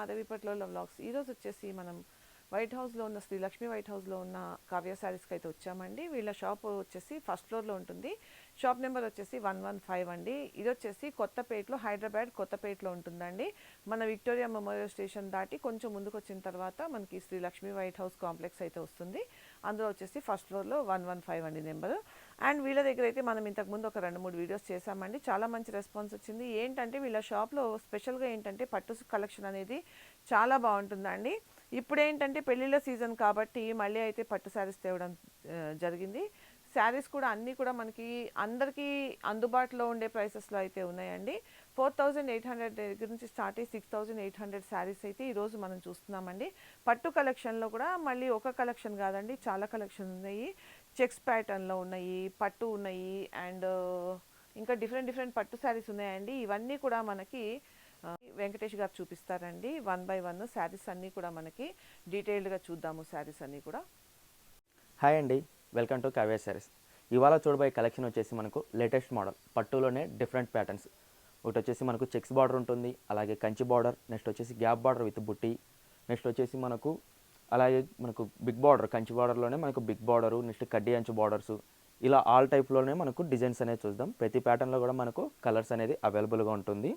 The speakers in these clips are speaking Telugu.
మాధవిపట్లలో వ్లాగ్స్ ఈరోజు వచ్చేసి మనం వైట్ హౌస్లో ఉన్న శ్రీలక్ష్మి వైట్ హౌస్లో ఉన్న కావ్య శారీస్కి అయితే వచ్చామండి. వీళ్ళ షాప్ వచ్చేసి ఫస్ట్ ఫ్లోర్లో ఉంటుంది. షాప్ నెంబర్ వచ్చేసి వన్ వన్ ఫైవ్ అండి. ఇది వచ్చేసి కొత్తపేటలో హైదరాబాద్ కొత్తపేటలో ఉంటుందండి. మన విక్టోరియా మెమోరియల్ స్టేషన్ దాటి కొంచెం ముందుకు వచ్చిన తర్వాత మనకి శ్రీలక్ష్మి వైట్ హౌస్ కాంప్లెక్స్ అయితే వస్తుంది. అందులో వచ్చేసి ఫస్ట్ ఫ్లోర్లో వన్ వన్ ఫైవ్ అండి నెంబరు అండ్ వీళ్ళ దగ్గర అయితే మనం ఇంతకుముందు ఒక రెండు మూడు వీడియోస్ చేశామండి. చాలా మంచి రెస్పాన్స్ వచ్చింది. ఏంటంటే వీళ్ళ షాప్లో స్పెషల్గా ఏంటంటే పట్టు కలెక్షన్ అనేది చాలా బాగుంటుందండి. ఇప్పుడు ఏంటంటే పెళ్ళిళ్ళ సీజన్ కాబట్టి మళ్ళీ అయితే పట్టు శారీస్ తేవడం జరిగింది. శారీస్ కూడా అన్నీ కూడా మనకి అందరికీ అందుబాటులో ఉండే ప్రైసెస్లో అయితే ఉన్నాయండి. ఫోర్ థౌజండ్ ఎయిట్ హండ్రెడ్ దగ్గర నుంచి స్టార్ట్ అయ్యి six thousand eight hundred saris అయితే ఈరోజు మనం చూస్తున్నామండి. పట్టు కలెక్షన్లో కూడా మళ్ళీ ఒక కలెక్షన్ కాదండి చాలా కలెక్షన్ ఉన్నాయి. చెక్స్ ప్యాటర్న్లో ఉన్నాయి పట్టు ఉన్నాయి అండ్ ఇంకా డిఫరెంట్ డిఫరెంట్ పట్టు శారీస్ ఉన్నాయండి. ఇవన్నీ కూడా మనకి వెంకటేష్ గారు చూపిస్తారండి. వన్ బై వన్ శారీస్ అన్నీ కూడా మనకి డీటెయిల్డ్గా చూద్దాము శారీస్ అన్నీ కూడా. హాయ్ అండి. వెల్కమ్ టు కావ్య సారీస్ ఇవాళ చూడబోయే కలెక్షన్ వచ్చేసి మనకు లేటెస్ట్ మోడల్ పట్టులోనే డిఫరెంట్ ప్యాటర్న్స్. ఒకటి వచ్చేసి మనకు చెక్స్ బార్డర్ ఉంటుంది అలాగే కంచి బార్డర్ నెక్స్ట్ వచ్చేసి గ్యాప్ బార్డర్ విత్ బుట్టి నెక్స్ట్ వచ్చేసి మనకు అలాగే మనకు బిగ్ బార్డర్ కంచి బార్డర్లోనే మనకు బిగ్ బార్డరు నెక్స్ట్ కడ్డీ అంచు బార్డర్స్ ఇలా ఆల్ టైప్లోనే మనకు డిజైన్స్ అనేది చూద్దాం. ప్రతి ప్యాటర్న్లో కూడా మనకు కలర్స్ అనేది అవైలబుల్గా ఉంటుంది.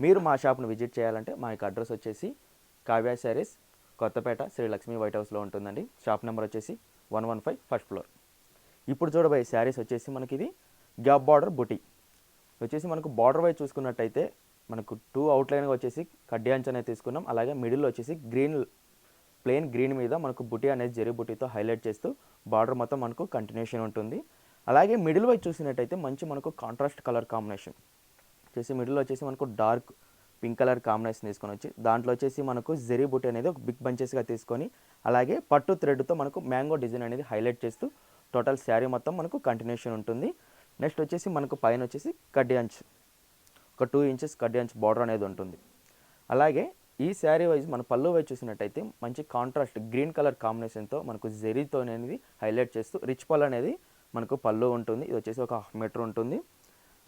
మీరు మా షాప్ను విజిట్ చేయాలంటే మా యొక్క అడ్రస్ వచ్చేసి కావ్య శారీస్ కొత్తపేట శ్రీ లక్ష్మీ వైట్ హౌస్లో ఉంటుందండి. షాప్ నెంబర్ వచ్చేసి one one five first floor ఇప్పుడు చూడబోయే శారీస్ వచ్చేసి మనకి ఇది గ్యాప్ బార్డర్ బుటీ వచ్చేసి మనకు బార్డర్ వైజ్ చూసుకున్నట్టయితే మనకు టూ అవుట్లైన్గా వచ్చేసి కడ్డీ అంచు అనేది తీసుకున్నాం. అలాగే మిడిల్లో వచ్చేసి గ్రీన్ ప్లెయిన్ గ్రీన్ మీద మనకు బుటీ అనేది జరి బుటీతో హైలైట్ చేస్తూ బార్డర్ మొత్తం మనకు కంటిన్యూషన్ ఉంటుంది. అలాగే మిడిల్ వైజ్ చూసినట్టయితే మంచి మనకు కాంట్రాస్ట్ కలర్ కాంబినేషన్. వచ్చేసి మిడిల్ వచ్చేసి మనకు డార్క్ పింక్ కలర్ కాంబినేషన్ తీసుకొని వచ్చి దాంట్లో వచ్చేసి మనకు జెరీ బుట్టి అనేది ఒక బిగ్ బంచెస్గా తీసుకొని అలాగే పట్టు థ్రెడ్తో మనకు మ్యాంగో డిజైన్ అనేది హైలైట్ చేస్తూ టోటల్ శారీ మొత్తం మనకు కంటిన్యూషన్ ఉంటుంది. నెక్స్ట్ వచ్చేసి మనకు పైన వచ్చేసి కడ్డీ అంచ్. ఒక టూ ఇంచెస్ కడ్డి అంచ్ బార్డర్ అనేది ఉంటుంది. అలాగే ఈ శారీ వైజ్ మన పళ్ళు వైజ్ చూసినట్టయితే మంచి కాంట్రాస్ట్ గ్రీన్ కలర్ కాంబినేషన్తో మనకు జెరీతో అనేది హైలైట్ చేస్తూ రిచ్ పళ్ళు అనేది మనకు పళ్ళు ఉంటుంది. ఇది వచ్చేసి ఒక హాఫ్ మీటర్ ఉంటుంది.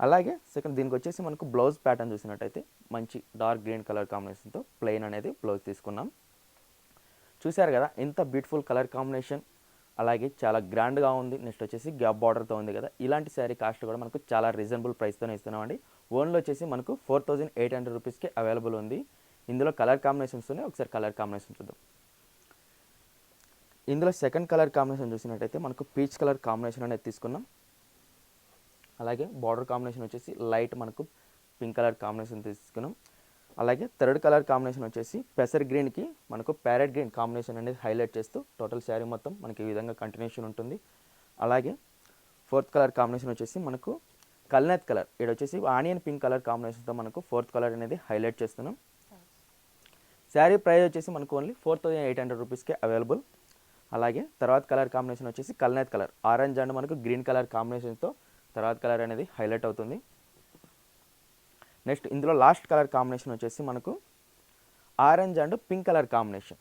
అలాగే సెకండ్ దీనికి వచ్చేసి మనకు బ్లౌజ్ ప్యాటర్న్ చూసినట్టయితే మంచి డార్క్ గ్రీన్ కలర్ కాంబినేషన్తో ప్లెయిన్ అనేది బ్లౌజ్ తీసుకున్నాం. చూశారు కదా ఎంత బ్యూటిఫుల్ కలర్ కాంబినేషన్ అలాగే చాలా గ్రాండ్గా ఉంది. నెక్స్ట్ వచ్చేసి గ్యాప్ బార్డర్తో ఉంది కదా ఇలాంటి శారీ కాస్ట్ కూడా మనకు చాలా రీజనబుల్ ప్రైస్తోనే ఇస్తున్నామండి. ఓన్లో వచ్చేసి మనకు ఫోర్ థౌజండ్ ఎయిట్ హండ్రెడ్ రూపీస్కి అవైలబుల్ ఉంది. ఇందులో కలర్ కాంబినేషన్స్ ఉన్నాయి. ఒకసారి కలర్ కాంబినేషన్ చూద్దాం. ఇందులో సెకండ్ కలర్ కాంబినేషన్ చూసినట్టయితే మనకు పీచ్ కలర్ కాంబినేషన్ అనేది తీసుకున్నాం. అలాగే బార్డర్ కాంబినేషన్ వచ్చేసి లైట్ మనకు పింక్ కలర్ కాంబినేషన్ తీసుకున్నాం. అలాగే థర్డ్ కలర్ కాంబినేషన్ వచ్చేసి పెసర్ గ్రీన్కి మనకు ప్యారెట్ గ్రీన్ కాంబినేషన్ అనేది హైలైట్ చేస్తూ టోటల్ శారీ మొత్తం మనకి ఈ విధంగా కంటిన్యూషన్ ఉంటుంది. అలాగే ఫోర్త్ కలర్ కాంబినేషన్ వచ్చేసి మనకు కల్నేత్ కలర్ ఇక్కడ వచ్చేసి ఆనియన్ పింక్ కలర్ కాంబినేషన్తో మనకు ఫోర్త్ కలర్ అనేది హైలైట్ చేస్తున్నాం. శారీ ప్రైస్ వచ్చేసి మనకు only four thousand eight hundred రూపీస్కి అవైలబుల్ అలాగే తర్వాత కలర్ కాంబినేషన్ వచ్చేసి కల్నేత్ కలర్ ఆరెంజ్ అండ్ మనకు గ్రీన్ కలర్ కాంబినేషన్తో తర్వాత కలర్ అనేది హైలైట్ అవుతుంది. నెక్స్ట్ ఇందులో లాస్ట్ కలర్ కాంబినేషన్ వచ్చేసి మనకు orange and pink colour combination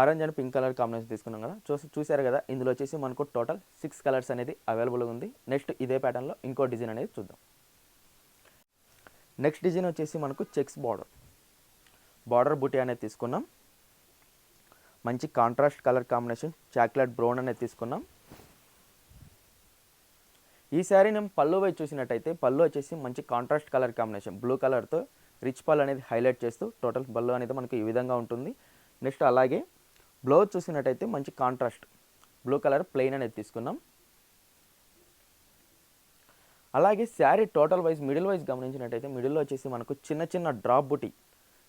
orange and pink colour combination తీసుకున్నాం కదా. చూసి చూసారు కదా? ఇందులో వచ్చేసి మనకు టోటల్ సిక్స్ కలర్స్ అనేది అవైలబుల్గా ఉంది. నెక్స్ట్ ఇదే ప్యాటర్న్లో ఇంకో డిజైన్ అనేది చూద్దాం. నెక్స్ట్ డిజైన్ వచ్చేసి మనకు చెక్స్ బార్డర్ బార్డర్ బుటీ అనేది తీసుకున్నాం. మంచి contrast colour combination chocolate brown అనేది తీసుకున్నాం. ఈ శారీ నేను పళ్ళు వైపు చూసినట్టయితే పళ్ళు వచ్చేసి మంచి కాంట్రాస్ట్ కలర్ కాంబినేషన్ బ్లూ కలర్తో రిచ్ పళ్ళు అనేది హైలైట్ చేస్తూ టోటల్ పళ్ళు అనేది మనకి ఈ విధంగా ఉంటుంది. నెక్స్ట్ అలాగే బ్లౌజ్ చూసినట్టయితే మంచి కాంట్రాస్ట్ బ్లూ కలర్ ప్లెయిన్ అనేది తీసుకున్నాం. అలాగే sari total wise middle wise గమనించినట్టయితే మిడిల్లో వచ్చేసి మనకు చిన్న చిన్న డ్రాప్ బుటీ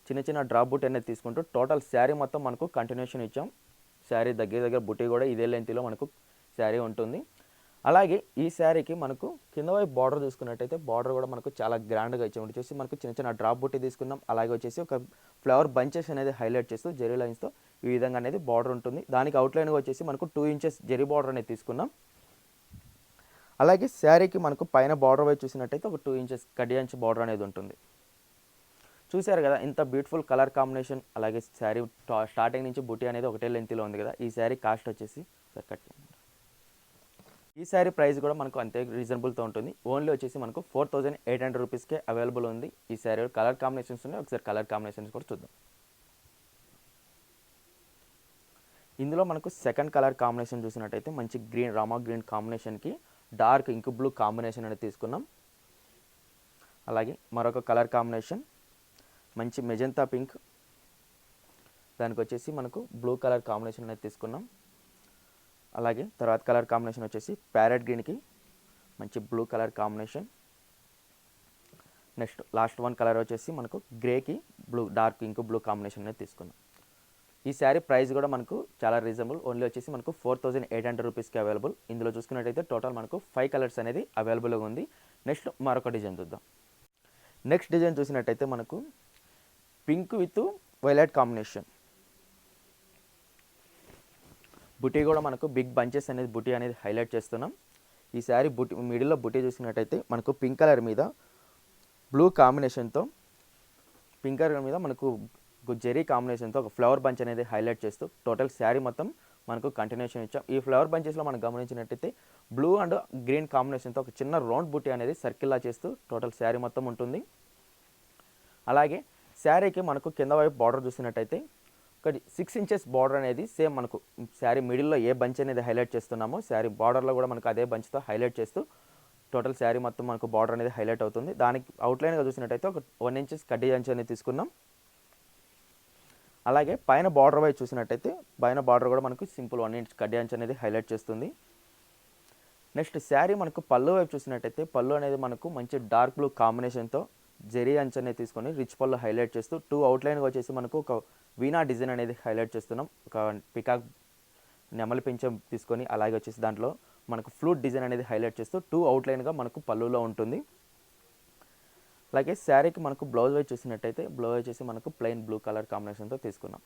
చిన్న చిన్న డ్రాప్ బుట్టి అనేది తీసుకుంటూ టోటల్ శారీ మొత్తం మనకు కంటిన్యూషన్ ఇచ్చాం. శారీ దగ్గర దగ్గర బుట్టి కూడా ఇదే లెంత్లో మనకు శారీ ఉంటుంది. అలాగే ఈ శారీకి మనకు కింద వైపు బార్డర్ చూసుకున్నట్టయితే బార్డర్ కూడా మనకు చాలా గ్రాండ్గా ఇచ్చాం. వచ్చేసి మనకు చిన్న చిన్న డ్రాప్ బుట్టి తీసుకున్నాం. అలాగే వచ్చేసి ఒక ఫ్లవర్ బంచెస్ అనేది హైలైట్ చేస్తూ జెరీ లైన్స్తో ఈ విధంగా అనేది బార్డర్ ఉంటుంది. దానికి అవుట్లైన్గా వచ్చేసి మనకు టూ ఇంచెస్ జెరీ బార్డర్ అనేది తీసుకున్నాం. అలాగే శారీకి మనకు పైన బార్డర్ వైపు చూసినట్టయితే ఒక టూ ఇంచెస్ కడియాంచ్ బార్డర్ అనేది ఉంటుంది. చూశారు కదా ఇంత బ్యూటిఫుల్ కలర్ కాంబినేషన్ అలాగే శారీ స్టార్టింగ్ నుంచి బుట్టి అనేది ఒకటే లెంత్లో ఉంది కదా ఈ శారీ కాస్ట్ వచ్చేసి సార్ కట్ చేయండి. ఈ శారీ ప్రైస్ కూడా మనకు అంతే రీజనబుల్తో ఉంటుంది. ఓన్లీ వచ్చేసి మనకు ఫోర్ థౌజండ్ ఎయిట్ హండ్రెడ్ రూపీస్కే అవైలబుల్ ఉంది ఈ శారీ కలర్ కాంబినేషన్స్ ఉన్నాయి ఒకసారి కలర్ కాంబినేషన్స్ కూడా చూద్దాం. ఇందులో మనకు సెకండ్ కలర్ కాంబినేషన్ చూసినట్టయితే మంచి గ్రీన్ రామా గ్రీన్ కాంబినేషన్కి డార్క్ ఇంక్ బ్లూ కాంబినేషన్ అనేది తీసుకున్నాం. అలాగే మరొక కలర్ కాంబినేషన్ మంచి మెజంతా పింక్. దానికి వచ్చేసి మనకు బ్లూ కలర్ కాంబినేషన్ అనేది తీసుకున్నాం. అలాగే తర్వాత కలర్ కాంబినేషన్ వచ్చేసి ప్యారెట్ గ్రీన్కి మంచి blue colour combination. Next last one colour వచ్చేసి మనకు గ్రేకి blue dark pink blue combination అనేది తీసుకున్నాం. ఈ శారీ ప్రైస్ కూడా మనకు చాలా రీజనబుల్. ఓన్లీ వచ్చేసి మనకు ఫోర్ థౌజండ్ ఎయిట్ హండ్రెడ్ రూపీస్కి అవైలబుల్. ఇందులో చూసుకున్నట్టయితే టోటల్ మనకు ఫైవ్ కలర్స్ అనేది అవైలబుల్గా ఉంది. నెక్స్ట్ మరొక డిజైన్ చూద్దాం. నెక్స్ట్ డిజైన్ చూసినట్టయితే మనకు పింక్ విత్ వైలెట్ కాంబినేషన్. బుటీ కూడా మనకు బిగ్ బంచెస్ అనేది బుటీ అనేది హైలైట్ చేస్తున్నాం. ఈ శారీ బుటీ మిడిల్లో బుటీ చూసినట్టయితే మనకు పింక్ కలర్ మీద బ్లూ కాంబినేషన్తో పింక్ కలర్ మీద మనకు జెరీ కాంబినేషన్తో ఒక ఫ్లవర్ బంచ్ అనేది హైలైట్ చేస్తూ టోటల్ శారీ మొత్తం మనకు కంటిన్యూషన్ ఇచ్చాం. ఈ ఫ్లవర్ బంచెస్లో మనం గమనించినట్టయితే బ్లూ అండ్ గ్రీన్ కాంబినేషన్తో ఒక చిన్న రౌండ్ బుట్టి అనేది సర్కిల్లా చేస్తూ టోటల్ శారీ మొత్తం ఉంటుంది. అలాగే శారీకి మనకు కింద వైపు బార్డర్ చూసినట్టయితే ఒకటి సిక్స్ ఇంచెస్ బార్డర్ అనేది సేమ్ మనకు శారీ మిడిల్లో ఏ బంచ్ అనేది హైలైట్ చేస్తున్నామో శారీ బార్డర్లో కూడా మనకు అదే బంచ్తో హైలైట్ చేస్తూ టోటల్ శారీ మొత్తం మనకు బార్డర్ అనేది హైలైట్ అవుతుంది. దానికి అవుట్లైన్గా చూసినట్టయితే ఒక వన్ ఇంచెస్ కడ్డీ అంచు అనేది తీసుకున్నాం. అలాగే పైన బార్డర్ వైపు చూసినట్టయితే పైన బార్డర్ కూడా మనకు సింపుల్ వన్ ఇంచ్ కడ్డీ అంచు అనేది హైలైట్ చేస్తుంది. నెక్స్ట్ శారీ మనకు పళ్ళు వైపు చూసినట్టయితే పళ్ళు అనేది మనకు మంచి డార్క్ బ్లూ కాంబినేషన్తో జెరీ అంచనే అనేది తీసుకొని రిచ్ పళ్ళు హైలైట్ చేస్తూ టూ అవుట్లైన్గా వచ్చేసి మనకు ఒక వీణా డిజైన్ అనేది హైలైట్ చేస్తున్నాం. ఒక పికాక్ నెమలి పెంచం తీసుకొని అలాగే వచ్చేసి దాంట్లో మనకు ఫ్లూట్ డిజైన్ అనేది హైలైట్ చేస్తూ టూ అవుట్లైన్గా మనకు పళ్ళులో ఉంటుంది. అలాగే శారీకి మనకు బ్లౌజ్ వచ్చేసినట్టయితే బ్లౌజ్ వచ్చేసి మనకు ప్లెయిన్ బ్లూ కలర్ కాంబినేషన్తో తీసుకున్నాం.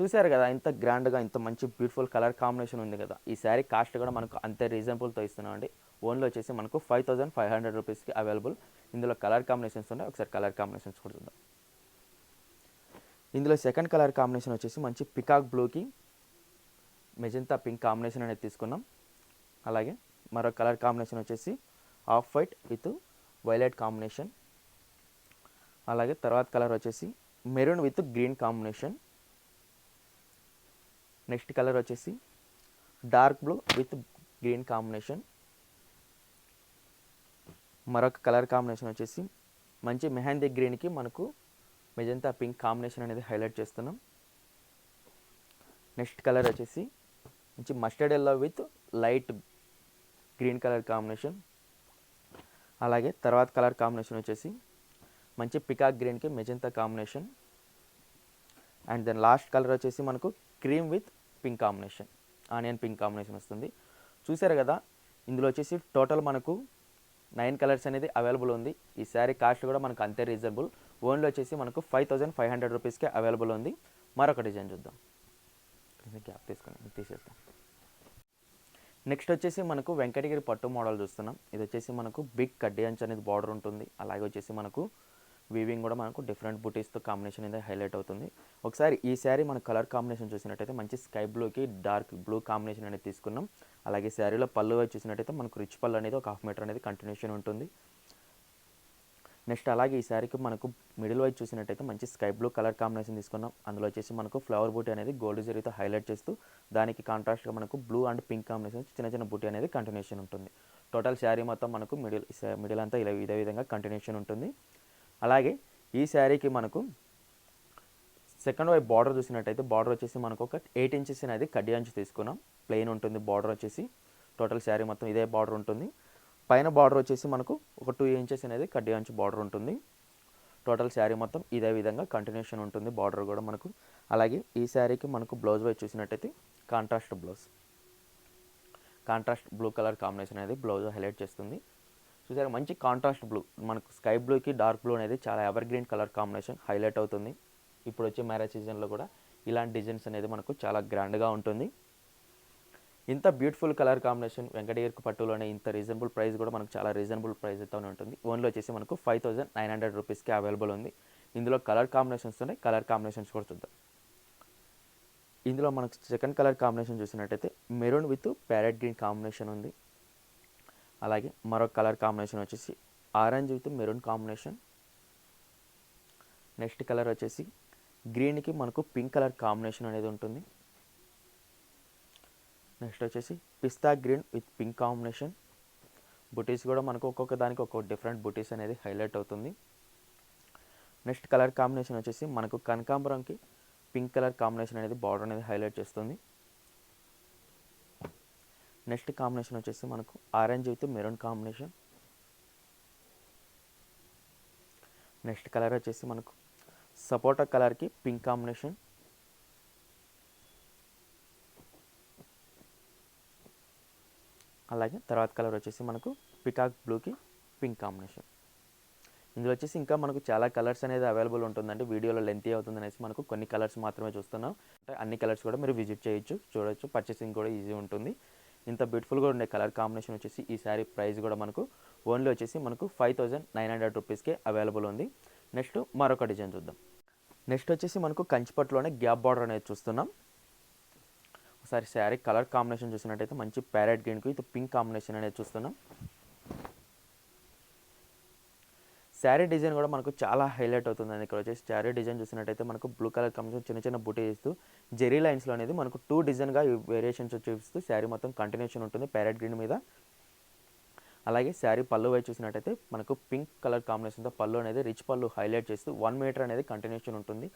చూశారు కదా ఇంత గ్రాండ్గా ఇంత మంచి బ్యూటిఫుల్ కలర్ కాంబినేషన్ ఉంది కదా. ఈ శారీ కాస్ట్ కూడా మనకు అంతే రీజనబుల్తో ఇస్తున్నాం అండి ఓన్లీ వచ్చేసి మనకు ఫైవ్ థౌసండ్ ఫైవ్ హండ్రెడ్ రూపీస్కి అవైలబుల్. ఇందులో కలర్ కాంబినేషన్స్ ఉన్నాయి. ఒకసారి కలర్ కాంబినేషన్స్ కూడా చూద్దాం. ఇందులో సెకండ్ కలర్ కాంబినేషన్ వచ్చేసి మంచి పికాక్ బ్లూకి మెజంతా పింక్ కాంబినేషన్ అనేది తీసుకున్నాం. అలాగే మరో కలర్ కాంబినేషన్ వచ్చేసి off white with violet combination. అలాగే తర్వాత కలర్ వచ్చేసి maroon with green combination. Next colour వచ్చేసి dark blue with green combination. మరొక కలర్ కాంబినేషన్ వచ్చేసి మంచి మెహందీ గ్రీన్కి మనకు మెజంతా పింక్ కాంబినేషన్ అనేది హైలైట్ చేస్తున్నాం. నెక్స్ట్ కలర్ వచ్చేసి మంచి mustard yellow with light green colour combination. అలాగే తర్వాత కలర్ కాంబినేషన్ వచ్చేసి మంచి పికాక్ గ్రీన్కి magenta combination. And then last colour వచ్చేసి మనకు cream with pink combination onion pink combination వస్తుంది. చూసారు కదా ఇందులో వచ్చేసి టోటల్ మనకు నైన్ కలర్స్ అనేది అవైలబుల్ ఉంది. ఈ శారీ కాస్ట్ కూడా మనకు అంతే రీజనబుల్. ఓన్లీ వచ్చేసి మనకు ఫైవ్ థౌజండ్ ఫైవ్ హండ్రెడ్ రూపీస్కే అవైలబుల్ ఉంది. మరొక డిజైన్ చూద్దాం. గ్యాప్ తీసుకొని తీసేస్తాం నెక్స్ట్ వచ్చేసి మనకు వెంకటగిరి పట్టు మోడల్ చూస్తున్నాం. ఇది వచ్చేసి మనకు బిగ్ కడ్డీ అంచ్ అనేది బార్డర్ ఉంటుంది. అలాగే వచ్చేసి మనకు వీవింగ్ కూడా మనకు డిఫరెంట్ బుటీస్తో కాంబినేషన్ అనేది హైలైట్ అవుతుంది. ఒకసారి ఈ శారీ మన కలర్ కాంబినేషన్ చూసినట్టయితే మంచి స్కై బ్లూకి డార్క్ బ్లూ కాంబినేషన్ అనేది తీసుకున్నాం. అలాగే శారీలో పళ్ళు వైపు చూసినట్టయితే మనకు రిచ్ పళ్ళు అనేది ఒక హాఫ్ మీటర్ అనేది కంటిన్యూషన్ ఉంటుంది. నెక్స్ట్ అలాగే ఈ శారీకి మనకు మిడిల్ వైపు చూసినట్టయితే మంచి స్కై బ్లూ కలర్ కాంబినేషన్ తీసుకున్నాం. అందులో వచ్చేసి మనకు ఫ్లవర్ బూటీ అనేది గోల్డ్ జరీతో హైలైట్ చేస్తూ దానికి కాంట్రాస్ట్గా మనకు బ్లూ అండ్ పింక్ కాంబినేషన్ చిన్న చిన్న బూటీ అనేది కంటిన్యూషన్ ఉంటుంది. టోటల్ శారీ మొత్తం మనకు మిడిల్ మిడిల్ అంతా ఇలా ఇదే విధంగా కంటిన్యూషన్ ఉంటుంది. అలాగే ఈ శారీకి మనకు సెకండ్ వైపు బార్డర్ చూసినట్టయితే బార్డర్ వచ్చేసి మనకు ఒక ఎయిట్ ఇంచెస్ అనేది కడ్డీ అంచు తీసుకున్నాం. ప్లెయిన్ ఉంటుంది బార్డర్ వచ్చేసి టోటల్ శారీ మొత్తం ఇదే బార్డర్ ఉంటుంది. పైన బార్డర్ వచ్చేసి మనకు ఒక టూ ఇంచెస్ అనేది కడ్డీ అంచు బార్డర్ ఉంటుంది. టోటల్ శారీ మొత్తం ఇదే విధంగా కంటిన్యూషన్ ఉంటుంది బార్డర్ కూడా మనకు. అలాగే ఈ శారీకి మనకు బ్లౌజ్ వైపు చూసినట్టయితే contrast blouse contrast blue colour combination అనేది బ్లౌజ్ హైలైట్ చేస్తుంది. చూసారా మంచి కాంట్రాస్ట్ బ్లూ మనకు స్కై బ్లూకి డార్క్ బ్లూ అనేది చాలా evergreen colour combination highlight అవుతుంది. ఇప్పుడు వచ్చే మ్యారేజ్ సీజన్లో కూడా ఇలాంటి డిజైన్స్ అనేది మనకు చాలా గ్రాండ్గా ఉంటుంది. ఇంత బ్యూటిఫుల్ కలర్ కాంబినేషన్ వెంకటగిరికి పట్టులోనే ఇంత రీజనబుల్ ప్రైస్ కూడా మనకు చాలా రీజనబుల్ ప్రైస్తోనే ఉంటుంది. ఓన్లీ వచ్చేసి మనకు ఫైవ్ థౌసండ్ నైన్ హండ్రెడ్ రూపీస్కి అవైలబుల్ ఉంది. ఇందులో కలర్ కాంబినేషన్స్ ఉన్నాయి కలర్ కాంబినేషన్స్ కూడా చూద్దాం. ఇందులో మనకు సెకండ్ కలర్ కాంబినేషన్ చూసినట్టయితే maroon with parrot green combination ఉంది. అలాగే మరొక కలర్ కాంబినేషన్ వచ్చేసి orange with maroon combination. Next colour వచ్చేసి గ్రీన్కి మనకు పింక్ కలర్ కాంబినేషన్ అనేది ఉంటుంది. నెక్స్ట్ వచ్చేసి పిస్తా గ్రీన్ విత్ పింక్ కాంబినేషన్. బుటీస్ కూడా మనకు ఒక్కొక్క దానికి ఒక్కొక్క డిఫరెంట్ బుటీస్ అనేది హైలైట్ అవుతుంది. నెక్స్ట్ కలర్ కాంబినేషన్ వచ్చేసి మనకు కనకాంబరంకి పింక్ కలర్ కాంబినేషన్ అనేది బార్డర్ అనేది హైలైట్ చేస్తుంది. నెక్స్ట్ కాంబినేషన్ వచ్చేసి మనకు orange with maroon combination. Next colour వచ్చేసి మనకు సపోటా కలర్కి పింక్ కాంబినేషన్. అలాగే తర్వాత కలర్ వచ్చేసి మనకు పికాక్ బ్లూకి పింక్ కాంబినేషన్. ఇందులో వచ్చేసి ఇంకా మనకు చాలా కలర్స్ అనేది అవైలబుల్ ఉంటుందండి. వీడియోలో లెంత్ అవుతుంది అనేసి మనకు కొన్ని కలర్స్ మాత్రమే చూస్తున్నాం. అంటే అన్ని కలర్స్ కూడా మీరు విజిట్ చేయొచ్చు చూడొచ్చు. పర్చేసింగ్ కూడా ఈజీ ఉంటుంది. ఇంత బ్యూటిఫుల్గా ఉండే కలర్ కాంబినేషన్ వచ్చేసి ఈ శారీ ప్రైస్ కూడా మనకు ఓన్లీ వచ్చేసి మనకు ఫైవ్ థౌజండ్ నైన్ హండ్రెడ్ రూపీస్కే అవైలబుల్ ఉంది. నెక్స్ట్ మరొక డిజైన్ చూద్దాం. నెక్స్ట్ వచ్చేసి మనకు కంచిపట్టులోనే గ్యాప్ బార్డర్ అనేది చూస్తున్నాం. ఒకసారి శారీ కలర్ కాంబినేషన్ చూసినట్టయితే మంచి ప్యారెట్ గ్రీన్కి ఇది పింక్ కాంబినేషన్ అనేది చూస్తున్నాం. శారీ డిజైన్ కూడా మనకు చాలా హైలైట్ అవుతుందండి. ఇక్కడ వచ్చేసి శారీ డిజైన్ చూసినట్టయితే మనకు బ్లూ కలర్ కాంబినేషన్ చిన్న చిన్న బుటీ ఇస్తూ జెరీ లైన్స్లో అనేది మనకు టూ డిజైన్గా వేరియేషన్స్ చూపిస్తూ శారీ మొత్తం కంటిన్యూషన్ ఉంటుంది ప్యారెట్ గ్రీన్ మీద. అలాగే శారీ పళ్ళు వైపు చూసినట్టయితే మనకు పింక్ కలర్ కాంబినేషన్తో పళ్ళు అనేది రిచ్ పళ్ళు హైలైట్ చేస్తూ వన్ మీటర్ అనేది కంటిన్యూషన్ ఉంటుంది.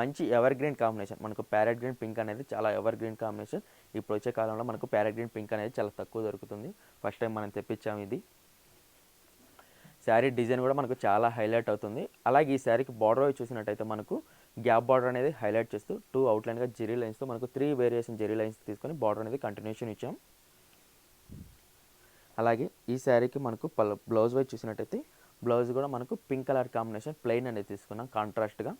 మంచి ఎవర్ గ్రీన్ కాంబినేషన్ మనకు ప్యారెట్ గ్రీన్ పింక్ అనేది చాలా ఎవర్ గ్రీన్ కాంబినేషన్ ఇప్పుడు వచ్చే కాలంలో మనకు ప్యారెట్ గ్రీన్ పింక్ అనేది చాలా తక్కువ దొరుకుతుంది. ఫస్ట్ టైం మనం తెప్పించాము ఇది. శారీ డిజైన్ కూడా మనకు చాలా హైలైట్ అవుతుంది. అలాగే ఈ శారీకి బార్డర్ వైపు చూసినట్టయితే మనకు గ్యాప్ బార్డర్ అనేది హైలైట్ చేస్తూ టూ అవుట్లైన్గా జెరీ లైన్స్తో మనకు త్రీ వేరియేషన్ జెరీ లైన్స్ తీసుకొని బార్డర్ అనేది కంటిన్యూషన్ ఇచ్చాం. అలాగే ఈ శారీకి మనకు పల్ బ్లౌజ్ వైజ్ చూసినట్టయితే బ్లౌజ్ కూడా మనకు పింక్ కలర్ కాంబినేషన్ ప్లెయిన్ అనేది తీసుకున్నాం కాంట్రాస్ట్గా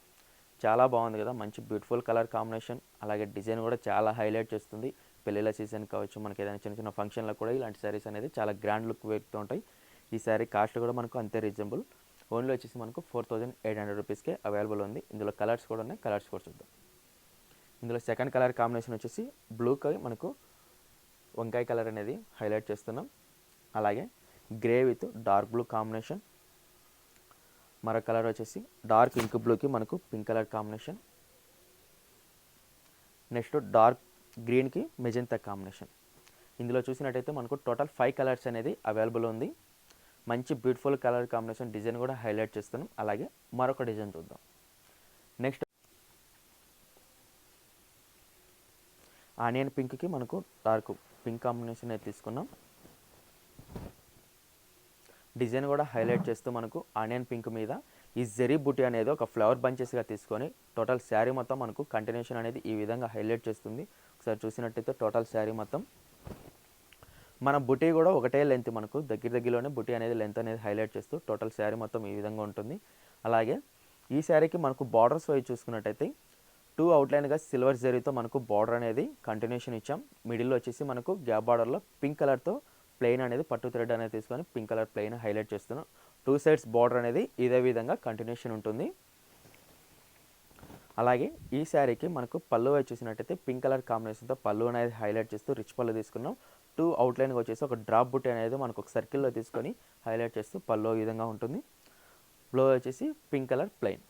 చాలా బాగుంది కదా మంచి బ్యూటిఫుల్ కలర్ కాంబినేషన్ అలాగే డిజైన్ కూడా చాలా హైలైట్ చేస్తుంది. పెళ్ళిళ్ళ సీజన్ కావచ్చు మనకి ఏదైనా చిన్న చిన్న ఫంక్షన్లో కూడా ఇలాంటి శారీస్ అనేది చాలా గ్రాండ్ లుక్ వేస్తూ ఉంటాయి. ఈ శారీ కాస్ట్ కూడా మనకు అంతే రీజనబుల్. ఓన్లీ వచ్చేసి మనకు ఫోర్ థౌజండ్ ఎయిట్ హండ్రెడ్ రూపీస్కే అవైలబుల్ ఉంది. ఇందులో కలర్స్ కూడా ఉన్నాయి. కలర్స్ కూడా చూద్దాం. ఇందులో సెకండ్ కలర్ కాంబినేషన్ వచ్చేసి బ్లూకి మనకు వంకాయ కలర్ అనేది హైలైట్ చేస్తున్నాం. అలాగే grey with dark blue combination మరో కలర్ వచ్చేసి డార్క్ ఇంక్ బ్లూకి మనకు pink colour combination next dark గ్రీన్కి మెజెంతా కాంబినేషన్ ఇందులో చూసినట్టయితే మనకు టోటల్ ఫైవ్ కలర్స్ అనేది అవైలబుల్ ఉంది. మంచి బ్యూటిఫుల్ కలర్ కాంబినేషన్ డిజైన్ కూడా హైలైట్ చేస్తున్నాం అలాగే మరొక డిజైన్ చూద్దాం. నెక్స్ట్ ఆనియన్ పింక్కి మనకు డార్క్ పింక్ కాంబినేషన్ అయితే తీసుకున్నాం. డిజైన్ కూడా హైలైట్ చేస్తూ మనకు ఆనియన్ పింక్ మీద ఈ జెరీ బుటీ అనేది ఒక ఫ్లవర్ బంచెస్గా తీసుకొని టోటల్ శారీ మొత్తం మనకు కంటిన్యూషన్ అనేది ఈ విధంగా హైలైట్ చేస్తుంది. ఒకసారి చూసినట్టయితే టోటల్ శారీ మొత్తం మన బుటీ కూడా ఒకటే లెంత్ మనకు. దగ్గర దగ్గరలోనే బుటీ అనేది లెంత్ అనేది హైలైట్ చేస్తూ టోటల్ శారీ మొత్తం ఈ విధంగా ఉంటుంది. అలాగే ఈ శారీకి మనకు బార్డర్స్ వైపు చూసుకున్నట్టయితే టూ అవుట్లైన్గా సిల్వర్ జరీతో మనకు బార్డర్ అనేది కంటిన్యూషన్ ఇచ్చాం. మిడిల్లో వచ్చేసి మనకు గ్యాప్ బార్డర్లో పింక్ కలర్తో ప్లెయిన్ అనేది పట్టు థ్రెడ్ అనేది తీసుకొని పింక్ కలర్ ప్లెయిన్ హైలైట్ చేస్తున్నాం. టూ సైడ్స్ బార్డర్ అనేది ఇదే విధంగా కంటిన్యూషన్ ఉంటుంది. అలాగే ఈ శారీకి మనకు పళ్ళు వైపు చూసినట్టయితే పింక్ కలర్ కాంబినేషన్తో పళ్ళు అనేది హైలైట్ చేస్తూ రిచ్ పళ్ళు తీసుకున్నాం. టూ అవుట్లైన్గా వచ్చేసి ఒక డ్రాప్ బుట్టి అనేది మనకు ఒక సర్కిల్లో తీసుకొని హైలైట్ చేస్తూ పళ్ళు ఈ విధంగా ఉంటుంది. బ్లో వచ్చేసి పింక్ కలర్ ప్లెయిన్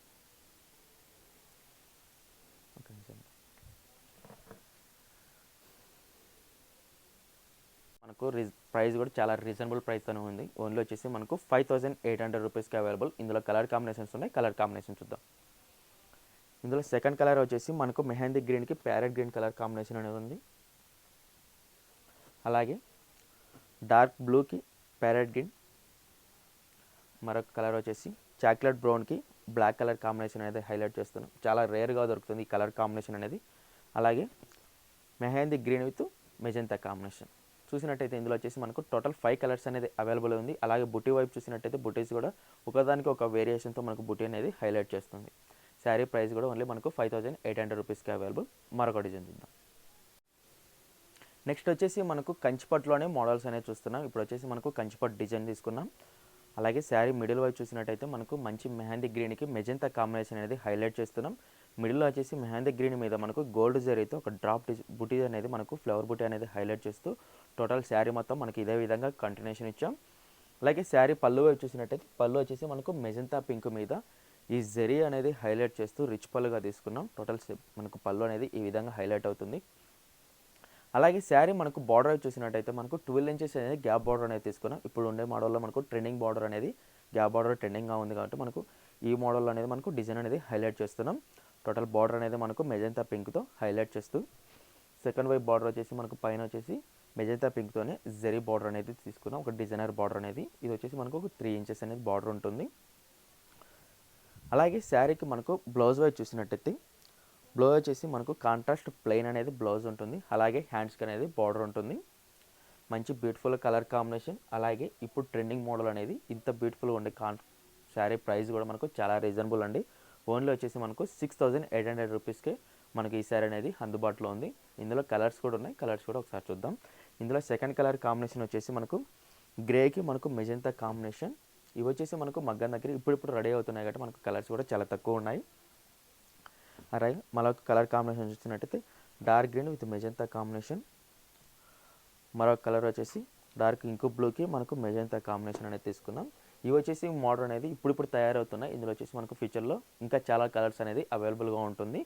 మనకు రీజ్ ప్రైస్ కూడా చాలా రీజనబుల్ ప్రైస్తోనే ఉంది. ఓన్లీ వచ్చేసి మనకు ఫైవ్ థౌసండ్ ఎయిట్ హండ్రెడ్ రూపీస్కి అవైలబుల్ ఇందులో కలర్ కాంబినేషన్స్ ఉన్నాయి. కలర్ కాంబినేషన్ చూద్దాం. ఇందులో సెకండ్ కలర్ వచ్చేసి మనకు మెహందీ గ్రీన్కి ప్యారెట్ గ్రీన్ కలర్ కాంబినేషన్ అనేది ఉంది. అలాగే డార్క్ బ్లూకి ప్యారెట్ గ్రీన్ మరొక కలర్ వచ్చేసి చాక్లెట్ బ్రౌన్కి బ్లాక్ కలర్ కాంబినేషన్ అనేది హైలైట్ చేస్తున్నాం. చాలా రేర్గా దొరుకుతుంది ఈ కలర్ కాంబినేషన్ అనేది. అలాగే mehndi green with magenta combination. చూసినట్టయితే ఇందులో వచ్చేసి మనకు టోటల్ ఫైవ్ కలర్స్ అనేది అవైలబుల్ ఉంది. అలాగే బుట్టి వైపు చూసినట్టయితే బుటీస్ కూడా ఒకదానికి ఒక వేరియేషన్తో మనకు బుటీ అనేది హైలైట్ చేస్తుంది. శారీ ప్రైస్ కూడా ఓన్లీ మనకు ఫైవ్ థౌజండ్ ఎయిట్ హండ్రెడ్ రూపీస్కి అవైలబుల్. మరొక డిజైన్ చూద్దాం. నెక్స్ట్ వచ్చేసి మనకు కంచిపట్టులోనే మోడల్స్ అనేవి చూస్తున్నాం. ఇప్పుడు వచ్చేసి మనకు కంచిపట్టు డిజైన్ తీసుకున్నాం. అలాగే శారీ మిడిల్ వైపు చూసినట్టయితే మనకు మంచి మెహందీ గ్రీన్కి మెజంతా కాంబినేషన్ అనేది హైలైట్ చేస్తున్నాం. మిడిల్లో వచ్చేసి మెహందీ గ్రీన్ మీద మనకు గోల్డ్ జరీతో ఒక డ్రాప్ బుటీ అనేది మనకు ఫ్లవర్ బుటీ అనేది హైలైట్ చేస్తూ టోటల్ శారీ మొత్తం మనకి ఇదే విధంగా కంటిన్యూషన్ ఇచ్చాం. అలాగే శారీ పళ్ళు వైపు చూసినట్టయితే పళ్ళు వచ్చేసి మనకు మెజంతా పింక్ మీద ఈ జరీ అనేది హైలైట్ చేస్తూ రిచ్ పళ్ళుగా తీసుకున్నాం. టోటల్ మనకు పళ్ళు అనేది ఈ విధంగా హైలైట్ అవుతుంది. అలాగే శారీ మనకు బార్డర్ చూసినట్టయితే మనకు ట్వెల్వ్ ఇంచెస్ అనేది గ్యాప్ బార్డర్ అనేది తీసుకున్నాం. ఇప్పుడు ఉండే మోడల్లో మనకు ట్రెండింగ్ బార్డర్ అనేది గ్యాప్ బార్డర్ ట్రెండింగ్గా ఉంది కాబట్టి మనకు ఈ మోడల్ అనేది మనకు డిజైన్ అనేది హైలైట్ చేస్తున్నాం. టోటల్ బార్డర్ అనేది మనకు మెజంతా పింక్తో హైలైట్ చేస్తూ సెకండ్ వైపు బార్డర్ వచ్చేసి మనకు పైన వచ్చేసి మెజంతా పింక్తోనే జరీ బార్డర్ అనేది తీసుకున్నాం. ఒక డిజైనర్ బార్డర్ అనేది. ఇది వచ్చేసి మనకు ఒక త్రీ ఇంచెస్ అనేది బార్డర్ ఉంటుంది. అలాగే శారీకి మనకు బ్లౌజ్ వైజ్ చూసినట్టయితే బ్లౌజ్ వచ్చేసి మనకు కాంట్రాస్ట్ ప్లెయిన్ అనేది బ్లౌజ్ ఉంటుంది. అలాగే హ్యాండ్స్కి అనేది బార్డర్ ఉంటుంది. మంచి బ్యూటిఫుల్ కలర్ కాంబినేషన్ అలాగే ఇప్పుడు ట్రెండింగ్ మోడల్ అనేది ఇంత బ్యూటిఫుల్గా ఉండే కాన్ శారీ ప్రైస్ కూడా మనకు చాలా రీజనబుల్ అండి. ఓన్లీ వచ్చేసి మనకు సిక్స్ థౌజండ్ ఎయిట్ హండ్రెడ్ రూపీస్కే మనకి ఈ శారీ అనేది అందుబాటులో ఉంది. ఇందులో కలర్స్ కూడా ఉన్నాయి. కలర్స్ కూడా ఒకసారి చూద్దాం. ఇందులో సెకండ్ కలర్ కాంబినేషన్ వచ్చేసి మనకు గ్రేకి మనకు మెజంతా కాంబినేషన్ ఇవి వచ్చేసి మనకు మగ్గం దగ్గర ఇప్పుడు ఇప్పుడు రెడీ అవుతున్నాయి కాబట్టి మనకు కలర్స్ కూడా చాలా తక్కువ ఉన్నాయి. అలాగే మరొక కలర్ కాంబినేషన్ చూస్తున్నట్టయితే dark green with magenta combination మరొక కలర్ వచ్చేసి డార్క్ ఇంకు బ్లూకి మనకు మెజంతా కాంబినేషన్ అనేది తీసుకున్నాం ఇవి వచ్చేసి మోడల్ అనేది ఇప్పుడు ఇప్పుడు తయారవుతున్నాయి. ఇందులో వచ్చేసి మనకు ఫ్యూచర్లో ఇంకా చాలా కలర్స్ అనేది అవైలబుల్గా ఉంటుంది.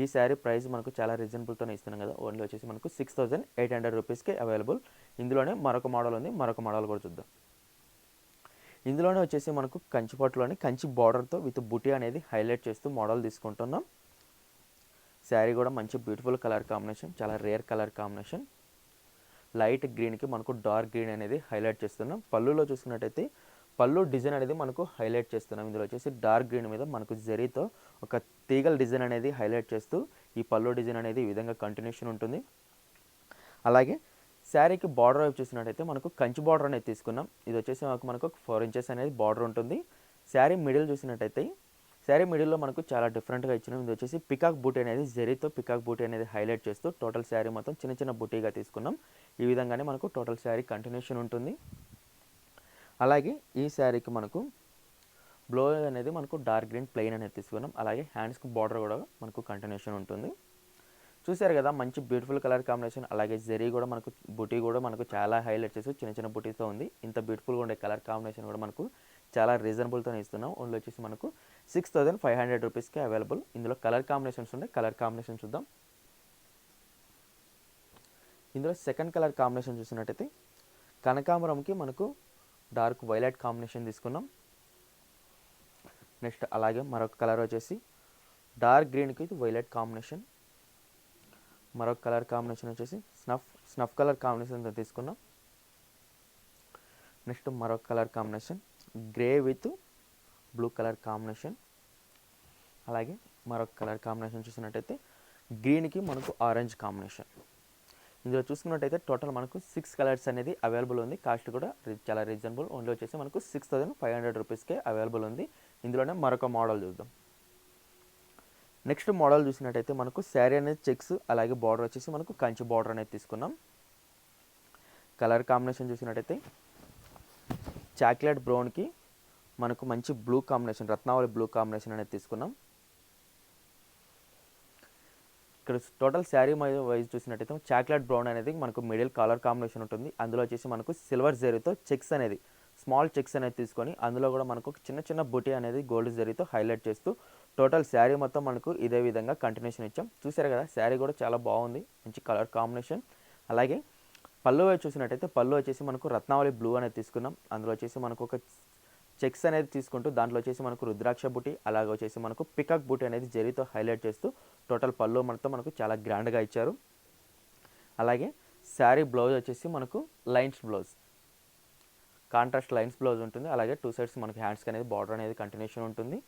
ఈ శారీ ప్రైస్ మనకు చాలా రీజనబుల్తోనే ఇస్తున్నాం కదా. ఓన్లీ వచ్చేసి మనకు సిక్స్ థౌజండ్ ఎయిట్ హండ్రెడ్ రూపీస్కి అవైలబుల్ ఇందులోనే మరొక మోడల్ ఉంది. మరొక మోడల్ కూడా చూద్దాం. ఇందులోనే వచ్చేసి మనకు కంచిపట్టులోని కంచి బార్డర్తో విత్ బుటీ అనేది హైలైట్ చేస్తూ మోడల్ తీసుకుంటున్నాం. శారీ కూడా మంచి బ్యూటిఫుల్ కలర్ కాంబినేషన్ చాలా రేర్ కలర్ కాంబినేషన్ లైట్ గ్రీన్కి మనకు డార్క్ గ్రీన్ అనేది హైలైట్ చేస్తున్నాం. పళ్ళులో చూసుకున్నట్టయితే పళ్ళు డిజైన్ అనేది మనకు హైలైట్ చేస్తున్నాం. ఇందులో వచ్చేసి డార్క్ గ్రీన్ మీద మనకు జరీతో ఒక తీగల డిజైన్ అనేది హైలైట్ చేస్తూ ఈ పళ్ళు డిజైన్ అనేది ఈ విధంగా కంటిన్యూషన్ ఉంటుంది. అలాగే శారీకి బార్డర్ వైపు చూసినట్టయితే మనకు కంచి బార్డర్ అనేది తీసుకున్నాం. ఇది వచ్చేసి మనకు ఫోర్ ఇంచెస్ అనేది బార్డర్ ఉంటుంది. శారీ మిడిల్ చూసినట్టయితే శారీ మిడిల్లో మనకు చాలా డిఫరెంట్గా ఇచ్చిన. ఇది వచ్చేసి పికాక్ బూటీ అనేది జరీతో పికాక్ బూటీ అనేది హైలైట్ చేస్తూ టోటల్ శారీ మొత్తం చిన్న చిన్న బూటీగా తీసుకున్నాం. ఈ విధంగానే మనకు టోటల్ శారీ కంటిన్యూషన్ ఉంటుంది. అలాగే ఈ శారీకి మనకు బ్లో అనేది మనకు డార్క్ గ్రీన్ ప్లెయిన్ అనేది తీసుకున్నాం. అలాగే హ్యాండ్స్కి బార్డర్ కూడా మనకు కంటిన్యూషన్ ఉంటుంది. చూశారు కదా మంచి బ్యూటిఫుల్ కలర్ కాంబినేషన్. అలాగే జరీ కూడా మనకు బుటీ కూడా మనకు చాలా హైలైట్ చేసి చిన్న చిన్న బుటీతో ఉంది. ఇంత బ్యూటిఫుల్గా ఉండే కలర్ కాంబినేషన్ కూడా మనకు చాలా రీజనబుల్తో ఇస్తున్నాం. ఓన్లీ వచ్చేసి మనకు సిక్స్ థౌజండ్ ఫైవ్ హండ్రెడ్ రూపీస్కి అవైలబుల్ ఇందులో కలర్ కాంబినేషన్స్ ఉన్నాయి కలర్ కాంబినేషన్ చూద్దాం. ఇందులో సెకండ్ కలర్ కాంబినేషన్ చూసినట్టయితే కనకాంబరంకి మనకు డార్క్ వైలెట్ కాంబినేషన్ తీసుకున్నాం. నెక్స్ట్ అలాగే మరొక కలర్ వచ్చేసి డార్క్ గ్రీన్కి ఇది వైలెట్ కాంబినేషన్ మరొక కలర్ కాంబినేషన్ వచ్చేసి స్నఫ్ స్నఫ్ కలర్ కాంబినేషన్ తీసుకున్నాం. నెక్స్ట్ మరొక colour combination grey with blue colour combination. అలాగే మరొక కలర్ కాంబినేషన్ చూసినట్టయితే గ్రీన్కి మనకు ఆరెంజ్ కాంబినేషన్. ఇందులో చూసుకున్నట్టయితే టోటల్ మనకు సిక్స్ కలర్స్ అనేది అవైలబుల్ ఉంది. కాస్ట్ కూడా చాలా రీజనబుల్. ఓన్లీ వచ్చేసి మనకు సిక్స్ థౌజండ్ ఫైవ్ హండ్రెడ్ రూపీస్కే అవైలబుల్ ఉంది. ఇందులోనే మరొక మోడల్ చూద్దాం. నెక్స్ట్ మోడల్ చూసినట్టయితే మనకు శారీ అనేది చెక్స్ అలాగే బార్డర్ వచ్చేసి మనకు కంచి బార్డర్ అనేది తీసుకున్నాం. కలర్ కాంబినేషన్ చూసినట్టయితే చాక్లెట్ బ్రౌన్కి మనకు మంచి బ్లూ కాంబినేషన్ రత్నావళి బ్లూ కాంబినేషన్ అనేది తీసుకున్నాం. ఇక్కడ టోటల్ శారీ వైజ్ చూసినట్టయితే చాక్లెట్ బ్రౌన్ అనేది మనకు మిడిల్ కలర్ కాంబినేషన్ ఉంటుంది. అందులో వచ్చేసి మనకు సిల్వర్ జరీతో చెక్స్ అనేది స్మాల్ చెక్స్ అనేది తీసుకొని అందులో కూడా మనకు చిన్న చిన్న బుటీ అనేది గోల్డ్ జరీతో హైలైట్ చేస్తూ టోటల్ శారీ మొత్తం మనకు ఇదే విధంగా కంటిన్యూషన్ ఇచ్చాం. చూసారు కదా శారీ కూడా చాలా బాగుంది మంచి కలర్ కాంబినేషన్. అలాగే పళ్ళు వైపు చూసినట్టయితే పళ్ళు వచ్చేసి మనకు రత్నావళి బ్లూ అనేది తీసుకున్నాం. అందులో వచ్చేసి మనకు ఒక చెక్స్ అనేది తీసుకుంటూ దాంట్లో వచ్చేసి మనకు రుద్రాక్ష బుటీ అలాగే వచ్చేసి మనకు పికాక్ బుటీ అనేది జరీతో హైలైట్ చేస్తూ టోటల్ పళ్ళు మనతో మనకు చాలా గ్రాండ్గా ఇచ్చారు. అలాగే శారీ బ్లౌజ్ వచ్చేసి మనకు lines blouse. Contrast lines blouse ఉంటుంది. అలాగే టూ సైడ్స్ మనకి హ్యాండ్స్కి అనేది బార్డర్ అనేది కంటిన్యూషన్ ఉంటుంది.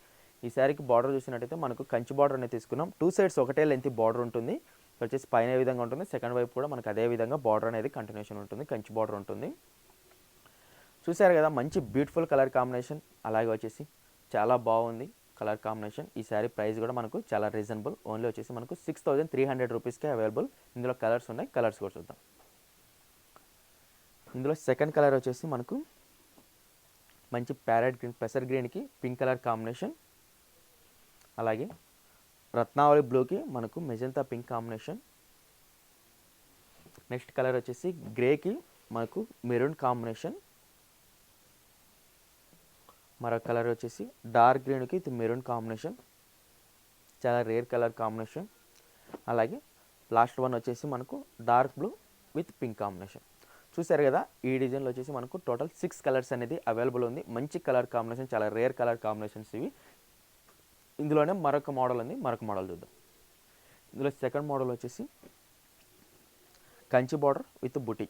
ఈ శారీకి బార్డర్ చూసినట్టయితే మనకు కంచి బార్డర్ అనేది తీసుకున్నాం. టూ సైడ్స్ ఒకటే లెంత్ బార్డర్ ఉంటుంది. వచ్చేసి పైన ఏ విధంగా ఉంటుంది? సెకండ్ వైపు కూడా మనకు అదే విధంగా బార్డర్ అనేది కంటిన్యూషన్ ఉంటుంది. కంచి బార్డర్ ఉంటుంది. చూశారు కదా మంచి బ్యూటిఫుల్ కలర్ కాంబినేషన్ అలాగే వచ్చేసి చాలా బాగుంది కలర్ కాంబినేషన్ ఈ శారీ ప్రైస్ కూడా మనకు చాలా రీజనబుల్ ఓన్లీ వచ్చేసి మనకు సిక్స్ థౌజండ్ త్రీ హండ్రెడ్ రూపీస్కే అవైలబుల్ ఇందులో కలర్స్ ఉన్నాయి. కలర్స్ కూడా చూద్దాం. ఇందులో సెకండ్ కలర్ వచ్చేసి మనకు మంచి ప్యారెట్ గ్రీన్ పెసర్ గ్రీన్కి పింక్ కలర్ కాంబినేషన్ అలాగే రత్నావళి బ్లూకి మనకు magenta pink combination. Next colour వచ్చేసి గ్రేకి మనకు మెరూన్ కాంబినేషన్. మరొక కలర్ వచ్చేసి డార్క్ గ్రీన్కి ఇది మెరూన్ కాంబినేషన్. చాలా రేర్ కలర్ కాంబినేషన్. అలాగే లాస్ట్ వన్ వచ్చేసి మనకు dark blue with pink combination. చూసారు కదా ఈ డిజైన్లో వచ్చేసి మనకు టోటల్ సిక్స్ కలర్స్ అనేది అవైలబుల్ ఉంది. మంచి కలర్ కాంబినేషన్ చాలా రేర్ కలర్ కాంబినేషన్స్ ఇవి. ఇందులోనే మరొక మోడల్ ఉంది మరొక మోడల్ చూద్దాం. ఇందులో సెకండ్ మోడల్ వచ్చేసి Kanchi border with buti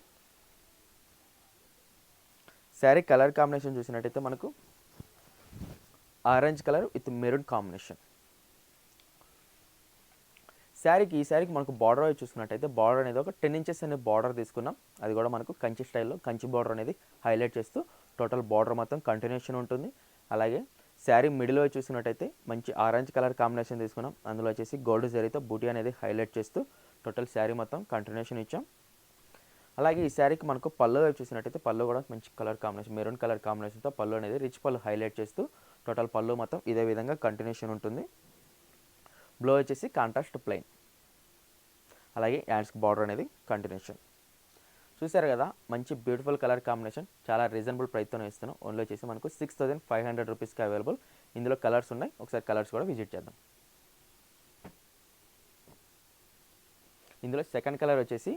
sari colour combination చూసినట్టయితే మనకు orange colour with maroon combination శారీకి ఈ శారీకి మనకు బార్డర్ అయి చూసుకున్నట్టయితే బార్డర్ అనేది ఒక టెన్ ఇంచెస్ అనే బార్డర్ తీసుకున్నాం. అది కూడా మనకు కంచి స్టైల్లో కంచి బార్డర్ అనేది హైలైట్ చేస్తూ టోటల్ బార్డర్ మొత్తం కంటిన్యూషన్ ఉంటుంది. అలాగే శారీ మిడిల్లో చూసినట్టయితే మంచి ఆరెంజ్ కలర్ కాంబినేషన్ తీసుకున్నాం. అందులో వచ్చేసి గోల్డ్ జరీతో బూటీ అనేది హైలైట్ చేస్తూ టోటల్ శారీ మొత్తం కంటిన్యూషన్ ఇచ్చాం. అలాగే ఈ శారీకి మనకు పళ్ళు వైపు చూసినట్టయితే పళ్ళు కూడా మంచి కలర్ కాంబినేషన్ మెరూన్ కలర్ కాంబినేషన్తో పళ్ళు అనేది రిచ్ పళ్ళు హైలైట్ చేస్తూ టోటల్ పళ్ళు మొత్తం ఇదే విధంగా కంటిన్యూషన్ ఉంటుంది. బ్లో వచ్చేసి కాంట్రాస్ట్ ప్లెయిన్ అలాగే హ్యాండ్స్కి బార్డర్ అనేది కంటిన్యూషన్ చూసారు కదా మంచి బ్యూటిఫుల్ కలర్ కాంబినేషన్ చాలా రీజనబుల్ ప్రైస్తోనే ఇస్తున్నాం. ఓన్లీ వచ్చేసి మనకు సిక్స్ థౌసండ్ ఫైవ్ హండ్రెడ్ రూపీస్కి అవైలబుల్ ఇందులో కలర్స్ ఉన్నాయి. ఒకసారి కలర్స్ కూడా విజిట్ చేద్దాం. ఇందులో సెకండ్ కలర్ వచ్చేసి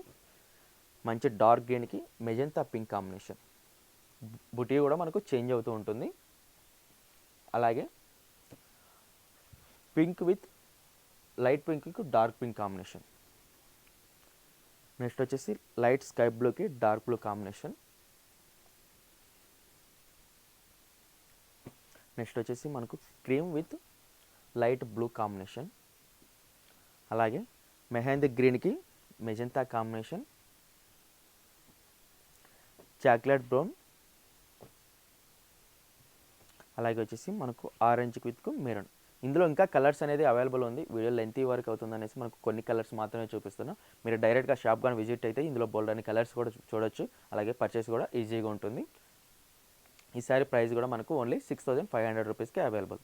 మంచి డార్క్ గ్రీన్కి మెజంతా పింక్ కాంబినేషన్ బుటీ కూడా మనకు చేంజ్ అవుతూ ఉంటుంది. అలాగే పింక్ విత్ లైట్ పింక్కి డార్క్ పింక్ కాంబినేషన్ నెక్స్ట్ వచ్చేసి లైట్ స్కై బ్లూకి డార్క్ బ్లూ కాంబినేషన్. నెక్స్ట్ వచ్చేసి మనకు cream with light blue combination. అలాగే మెహందీ గ్రీన్కి మెజంతా కాంబినేషన్. Chocolate brown. అలాగే వచ్చేసి మనకు ఆరెంజ్ విత్ మెరూన్. ఇందులో ఇంకా కలర్స్ అనేది అవైలబుల్ ఉంది. వీడియో లెంతీ వరకు అవుతుంది అనేసి మనకు కొన్ని కలర్స్ మాత్రమే చూపిస్తున్నాం. మీరు డైరెక్ట్గా షాప్ కానీ విజిట్ అయితే ఇందులో బోల్డ్ కలర్స్ కూడా చూడొచ్చు. అలాగే పర్చేస్ కూడా ఈజీగా ఉంటుంది. ఈ సారీ ప్రైస్ కూడా మనకు only six thousand five hundred రూపీస్కి అవైలబుల్.